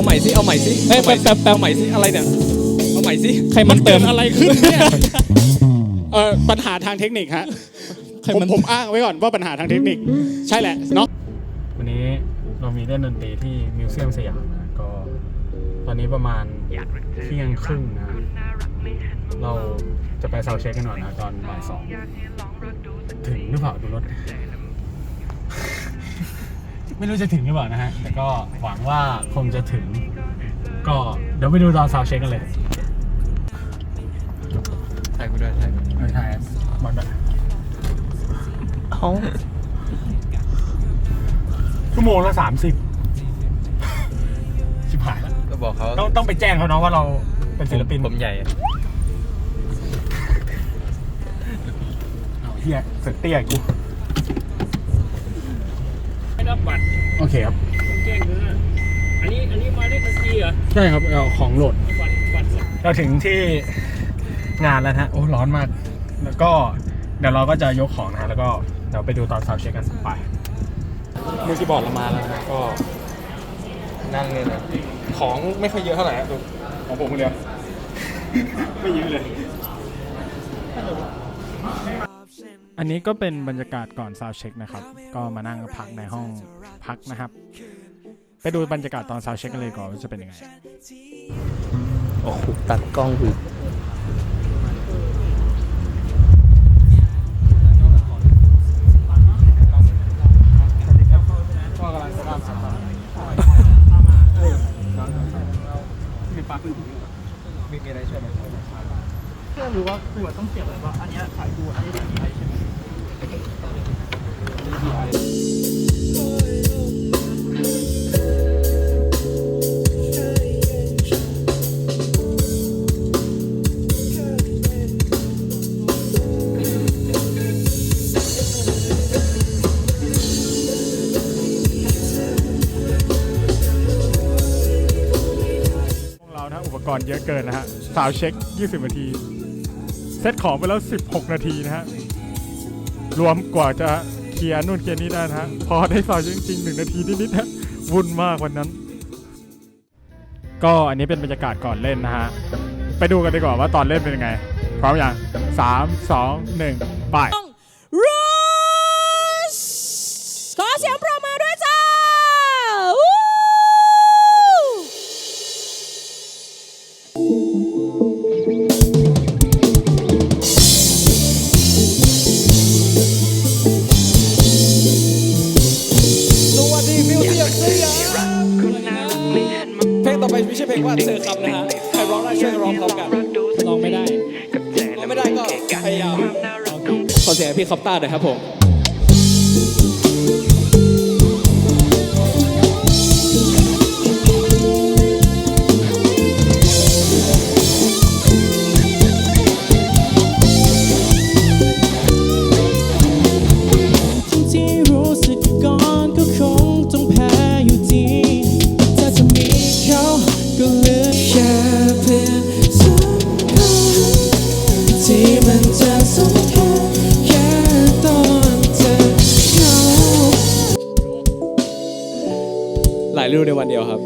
เอาใหม่สิเอาใหม่สิเอ้ยเอาใหม่สิแป๊บแป๊บ เอาใหม่สิอะไรเนี่ยเอาใหม่สิใครมันเติม กิดอะไรขึ้นเนี่ยเออปัญหาทางเทคนิคฮะใครผมมัน ผมอ้างไว้ก่อนว่าปัญหาทางเทคนิค ใช่แหละเนาะวันนี้เรามีเล่นดนตรีที่มิวเซียมสยามนะก็ตอนนี้ประมาณเที่ยงครึ่งนะ เราจะไปเซาเช็คกันหน่อยนะ ตอนบ่ายสองถึงหรือเปล่าดูรถ ไม่รู้จะถึงหรือเปล่านะฮะ แต่ก็หวังว่าคงจะถึง ก็เดี๋ยวไปดูตอนซาวเช็คกันเลยถ่ายกูด้วยถ่ายกูไม่ใช่บอลแบบเขาชั่วโมงละสามสิบชิบหายแล้วก็บอกเขาต้องต้องไปแจ้งเขาเนาะว่าเราเป็นศิลปินผมใหญ่เอาเฮียเสือกเตี้ยกูไม่รับบัตร โอเคครับแจ้งเลยอันนี้อันนี้มาเล่นดนตรีเหรอใช่ครับเอาของโหลด บัตรบัตรเราถึงที่งานแล้วนะฮะโอ้ร้อนมาก แล้วก็เดี๋ยวเราก็จะยกของนะฮะแล้วก็เดี๋ยวไปดูตอนซาวด์เช็คกันไปมือคีย์บอร์ดเรามาแล้วนะก็นั่งเนี่ยนะของไม่ค่อยเยอะเท่าไหร่อะดูของผมคนเดียว ไม่เยอะเลย อันนี้ก็เป็นบรรยากาศก่อนซาวเช็คนะครับ ก็มานั่งพักในห้องพักนะครับ ไปดูบรรยากาศตอนซาวเช็คกันเลยก่อนว่าจะเป็นยังไง โอ้โหตัดกล้องคือก็ รานะอุปกรณ์เยอะเกินนะฮะซาวเช็ค 20 นาที เซตของไปแล้ว 16 นาทีนะฮะ รวมกว่าจะเคลียร์นู่นเคลียร์นี่ได้นะฮะ พอได้ซาวจริงๆหนึ่งนาทีนิดๆนะวุ่นมากวันนั้น ก็อันนี้เป็นบรรยากาศก่อนเล่นนะฮะ ไปดูกันดีกว่าว่าตอนเล่นเป็นยังไง พร้อมยังสามสองหนึ่งไป คำนะฮะใครร้องได้ช่วยร้องพร้อมกันลองไม่ได้ร้องไม่ได้ก็พยายามขอเสียงให้พี่คอปต้าหน่อยครับผม หลายฤดูในวันเดียวครับ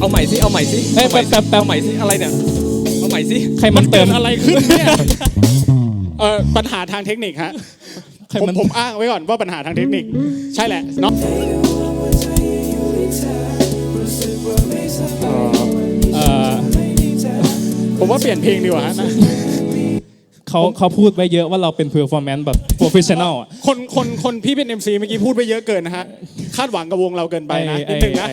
เอาใหม่สิ เอาใหม่สิเอ้ยอาใหม่สิแป๊บแป๊บ เอาใหม่สิ อะไรเนี่ย เอาใหม่สิใครมันเติเกิมดอะไรขึ้นเนี่ย เออปัญหาทางเทคนิคฮะ ใครผมมัน ผมอ้างไว้ก่อนว่าปัญหาทางเทคนิค ใช่แหละเนาะเอ่อผมว่าเปลี่ยนเพลงดีกว่าฮะนะ เขาเขาพูดไว้เยอะว่าเราเป็น performance แบบ professional อะ คนคนคนพี่เป็น MC เมื่อกี้พูดไปเยอะเกินนะฮะ คาดหวังกับวงเราเกินไปนะนิดนึงนะ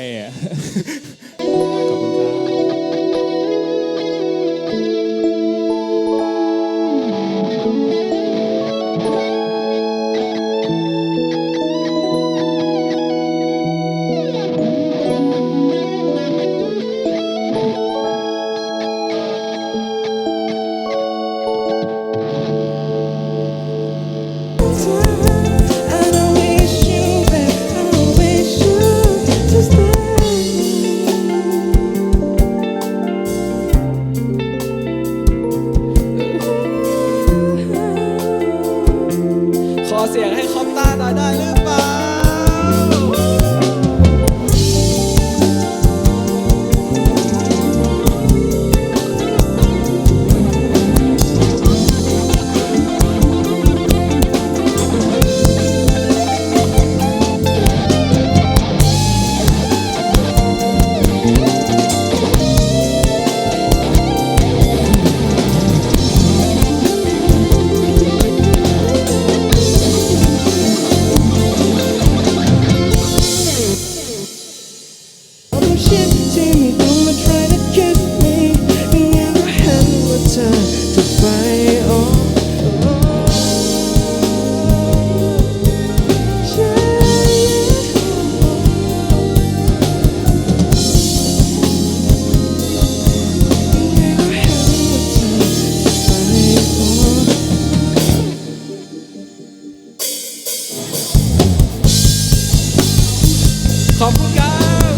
ขอบคุณครับ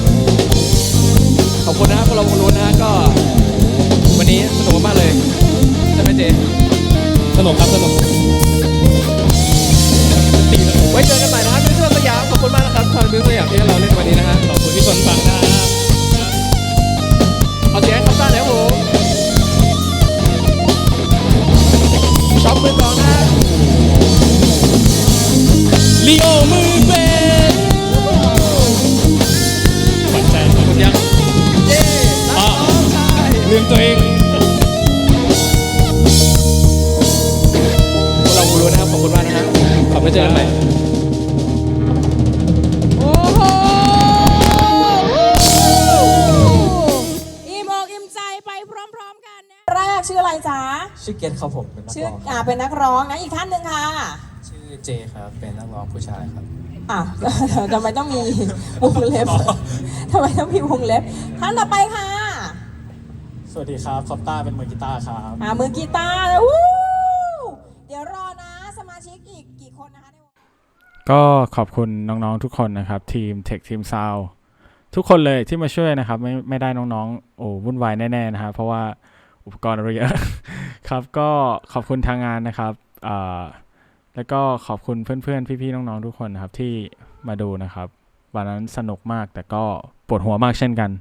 ขอบคุณนะครับพวกเราวงล้นนะฮะก็ วันนี้สนุกมากเลยใช่ไหมเจสนุกครับสนุก นะครับ ขอบคุณมากนะฮะขอบไว้เจอกันใหม่โอ้โหอิ่มอกอิ่มใจไปพร้อมๆกันนะแรกชื่ออะไรจ๊ะ ชื่อเกตครับผมเป็นนักชื่อร้องอ่าเป็นนักร้องนะอีกท่านหนึ่งค่ะชื่อเจครับ เป็นนักร้องผู้ชายครับ อะ ทำไมต้องมีวงเล็บทำไมต้องมีวงเล็บท่านต่อไปค่ะ สวัสดีครับคอปต้าเป็นมือกีตาร์ครับ อ่ามือกีตาร์นะวู้เดี๋ยวรอนะสมาชิกอี นนะคะในวงก็ขอบคุณน้องๆทุกคนนะครับ ทีม Tech Team Sound ทุกคนเลยที่มาช่วยนะครับ ไม่ไม่ได้น้องๆโอ้วุ่นวายแน่ๆนะครับเพราะว่าอุปกรณ์อะไรเยอะครับ ก็ขอบคุณทางงานนะครับแล้วก็ขอบคุณเพื่อนๆพี่ๆน้องๆทุกคนนะครับที่มาดูนะครับวันนั้นสนุกมากแต่ก็ปวดหัวมากเช่นกัน